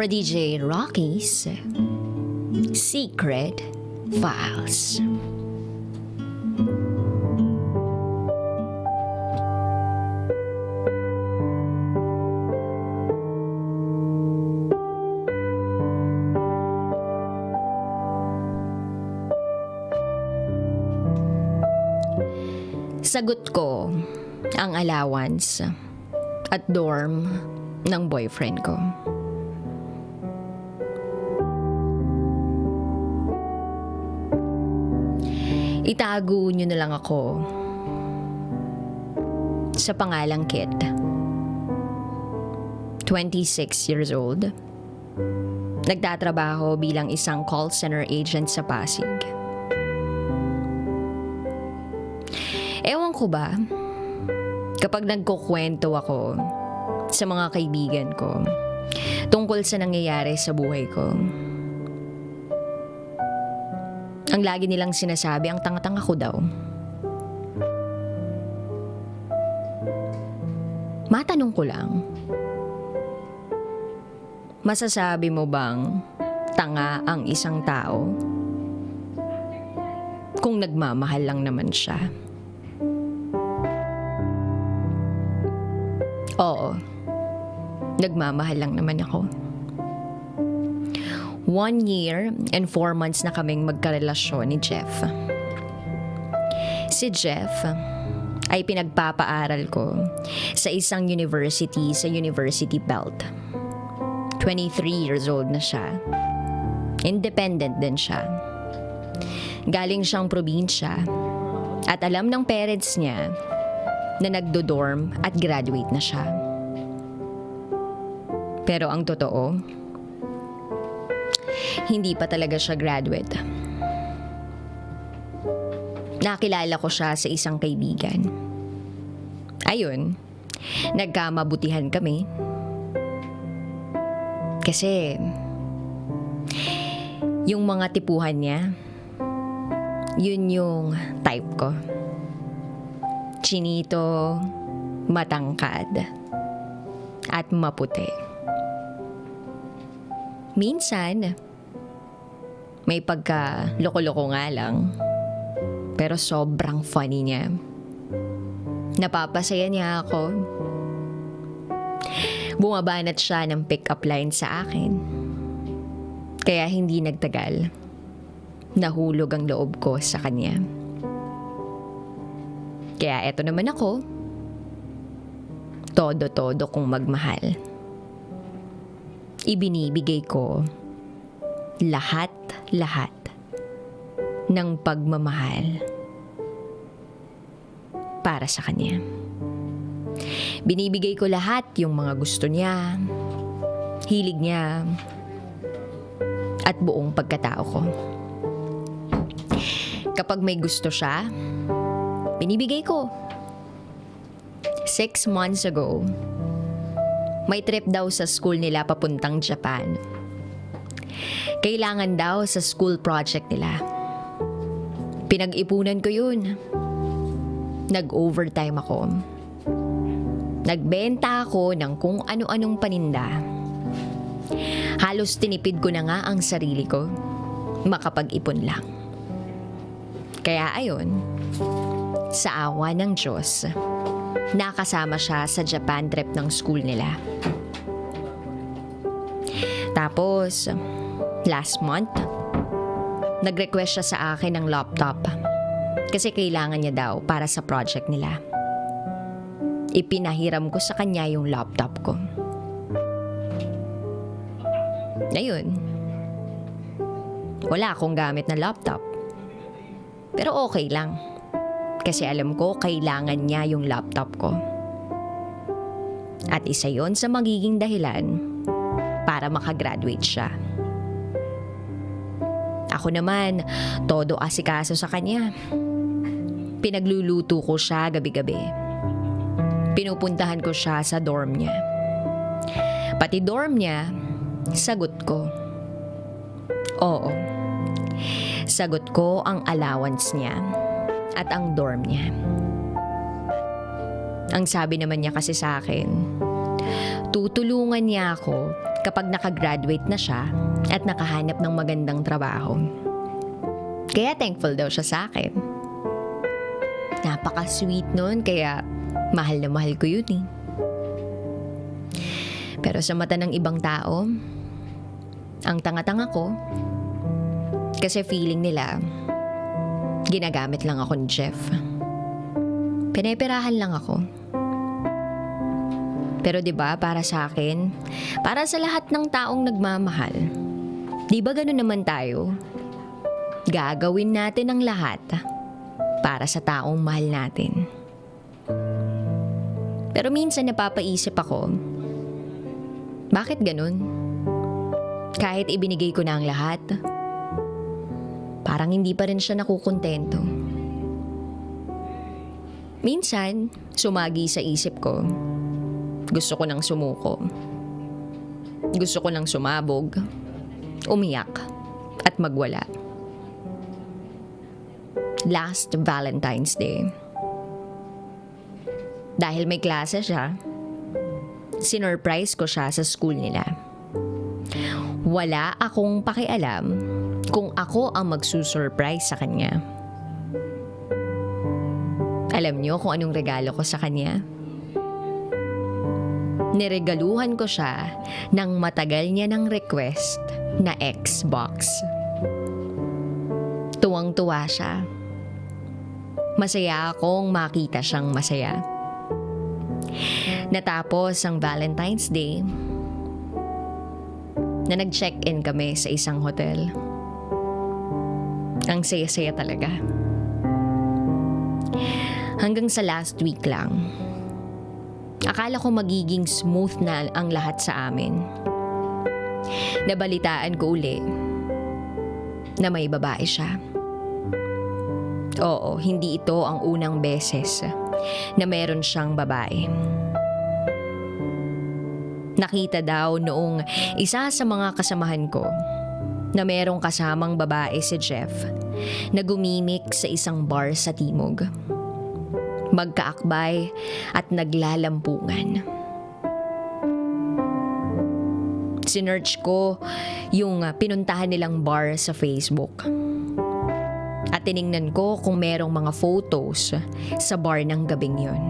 for DJ Rocky's Secret Files. Sagot ko ang allowance at dorm ng boyfriend ko. Itago nyo na lang ako sa pangalang Kit. 26 years old. Nagtatrabaho bilang isang call center agent sa Pasig. Ewan ko ba, kapag nagkukwento ako sa mga kaibigan ko tungkol sa nangyayari sa buhay ko, ang lagi nilang sinasabi, ang tanga-tanga ko daw. Matanong ko lang, masasabi mo bang tanga ang isang tao? Kung nagmamahal lang naman siya. Oo. Nagmamahal lang naman ako. One year and four months na kaming magkarelasyon ni Jeff. Si Jeff ay pinagpapaaral ko sa isang university sa University Belt. 23 years old na siya. Independent din siya. Galing siyang probinsya at alam ng parents niya na nagdo-dorm at graduate na siya. Pero ang totoo, hindi pa talaga siya graduate. Nakilala ko siya sa isang kaibigan. Ayun, nagkamabutihan kami. Kasi, yung mga tipuhan niya, yun yung type ko. Chinito, matangkad, at maputi. Minsan, may pagka loko-loko nga lang. Pero sobrang funny niya. Napapasaya niya ako. Bumabanat siya ng pick-up line sa akin. Kaya hindi nagtagal. Nahulog ang loob ko sa kanya. Kaya eto naman ako. Todo-todo kong magmahal. Ibinibigay ko lahat-lahat ng pagmamahal para sa kanya. Binibigay ko lahat yung mga gusto niya, hilig niya, at buong pagkatao ko. Kapag may gusto siya, binibigay ko. Six months ago, may trip daw sa school nila papuntang Japan. Kailangan daw sa school project nila. Pinag-ipunan ko yun. Nag-overtime ako. Nagbenta ako ng kung ano-anong paninda. Halos tinipid ko na nga ang sarili ko. Makapag-ipon lang. Kaya ayon, sa awa ng Diyos, nakasama siya sa Japan trip ng school nila. Tapos, last month, nag-request siya sa akin ng laptop kasi kailangan niya daw para sa project nila. Ipinahiram ko sa kanya yung laptop ko. Ayun. Wala akong gamit na laptop. Pero okay lang. Kasi alam ko kailangan niya yung laptop ko. At isa yon sa magiging dahilan para makagraduate siya. Ako naman, todo asikaso sa kanya. Pinagluluto ko siya gabi-gabi. Pinupuntahan ko siya sa dorm niya. Pati dorm niya, sagot ko. Oo. Sagot ko ang allowance niya at ang dorm niya. Ang sabi naman niya kasi sa akin, tutulungan niya ako kapag nakagraduate na siya at nakahanap ng magandang trabaho. Kaya thankful daw siya sa akin. Napaka-sweet nun, kaya mahal na mahal ko yun eh. Pero sa mata ng ibang tao, ang tanga-tanga ko, kasi feeling nila, ginagamit lang ako ni Jeff. Pineperahan lang ako. Pero 'di ba para sa akin, para sa lahat ng taong nagmamahal, 'di ba ganoon naman tayo? Gagawin natin ang lahat para sa taong mahal natin. Pero minsan napapaisip ako, bakit ganun? Kahit ibinigay ko na ang lahat, parang hindi pa rin siya nakukontento. Minsan, sumagi sa isip ko, gusto ko nang sumuko. Gusto ko nang sumabog, umiyak, at magwala. Last Valentine's Day. Dahil may klase siya, sinurprise ko siya sa school nila. Wala akong pakialam kung ako ang magsusurprise sa kanya. Alam niyo kung anong regalo ko sa kanya? Niregaluhan ko siya ng matagal niya ng request na Xbox. Tuwang-tuwa siya. Masaya akong makita siyang masaya. Natapos ang Valentine's Day na nag-check-in kami sa isang hotel. Ang saya-saya talaga. Hanggang sa last week lang, Akala ko magiging smooth na ang lahat sa amin. Nabalitaan ko uli na may babae siya. Oo, hindi ito ang unang beses na meron siyang babae. Nakita daw noong isa sa mga kasamahan ko na merong kasamang babae si Jeff na gumimik sa isang bar sa Timog magkaakbay at naglalampungan. Sinearch ko yung uh, pinuntahan nilang bar sa Facebook. At tiningnan ko kung merong mga photos sa bar ng gabing yon.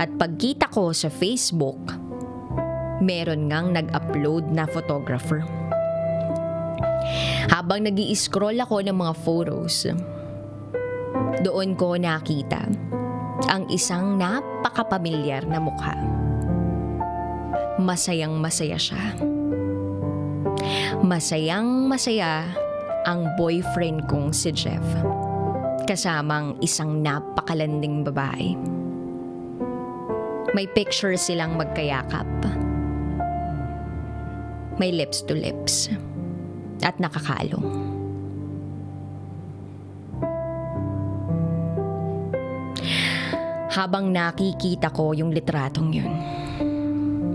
At pagkita ko sa Facebook, meron ngang nag-upload na photographer. Habang nag scroll ako ng mga photos, doon ko nakita ang isang napakapamilyar na mukha. Masayang masaya siya. Masayang masaya ang boyfriend kong si Jeff. Kasamang isang napakalanding babae. May picture silang magkayakap. May lips to lips. At nakakalong. Habang nakikita ko yung litratong yun.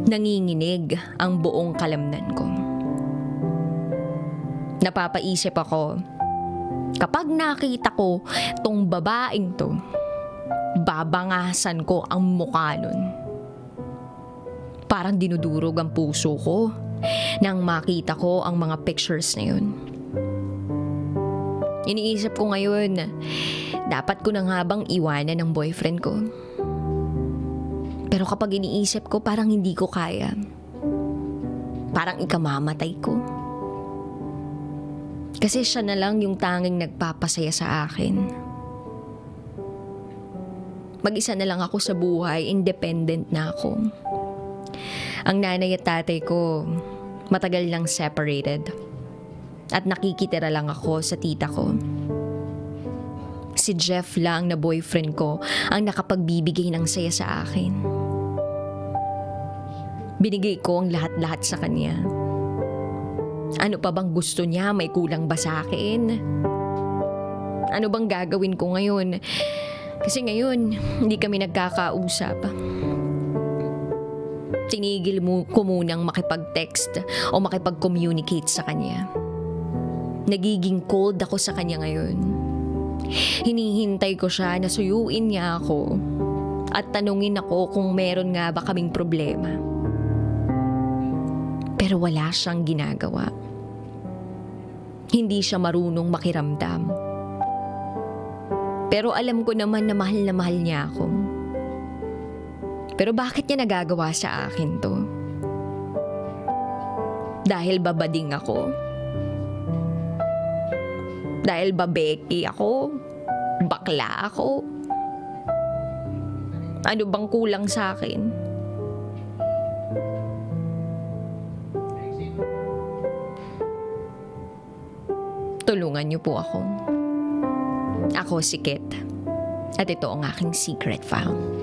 Nanginginig ang buong kalamnan ko. Napapaisip ako, kapag nakita ko tong babaeng to, babangasan ko ang mukha nun. Parang dinudurog ang puso ko nang makita ko ang mga pictures na yun. Iniisip ko ngayon, dapat ko nang habang iwanan ng boyfriend ko. Pero kapag iniisip ko, parang hindi ko kaya. Parang ikamamatay ko. Kasi siya na lang yung tanging nagpapasaya sa akin. Mag-isa na lang ako sa buhay, independent na ako. Ang nanay at tatay ko, matagal lang separated. At nakikitira lang ako sa tita ko. Si Jeff lang na boyfriend ko ang nakapagbibigay ng saya sa akin. Binigay ko ang lahat-lahat sa kanya. Ano pa bang gusto niya? May kulang ba sa akin? Ano bang gagawin ko ngayon? Kasi ngayon, hindi kami nagkakausap. Tinigil mo ko munang makipag-text o makipag-communicate sa kanya. Nagiging cold ako sa kanya ngayon. Hinihintay ko siya na suyuin niya ako at tanungin ako kung meron nga ba kaming problema. Pero wala siyang ginagawa. Hindi siya marunong makiramdam. Pero alam ko naman na mahal na mahal niya ako. Pero bakit niya nagagawa sa akin to? Dahil babading ako? Dahil babeki ako? Bakla ako? Ano bang kulang sa akin? Tulungan niyo po ako. Ako si Kit. At ito ang aking secret file.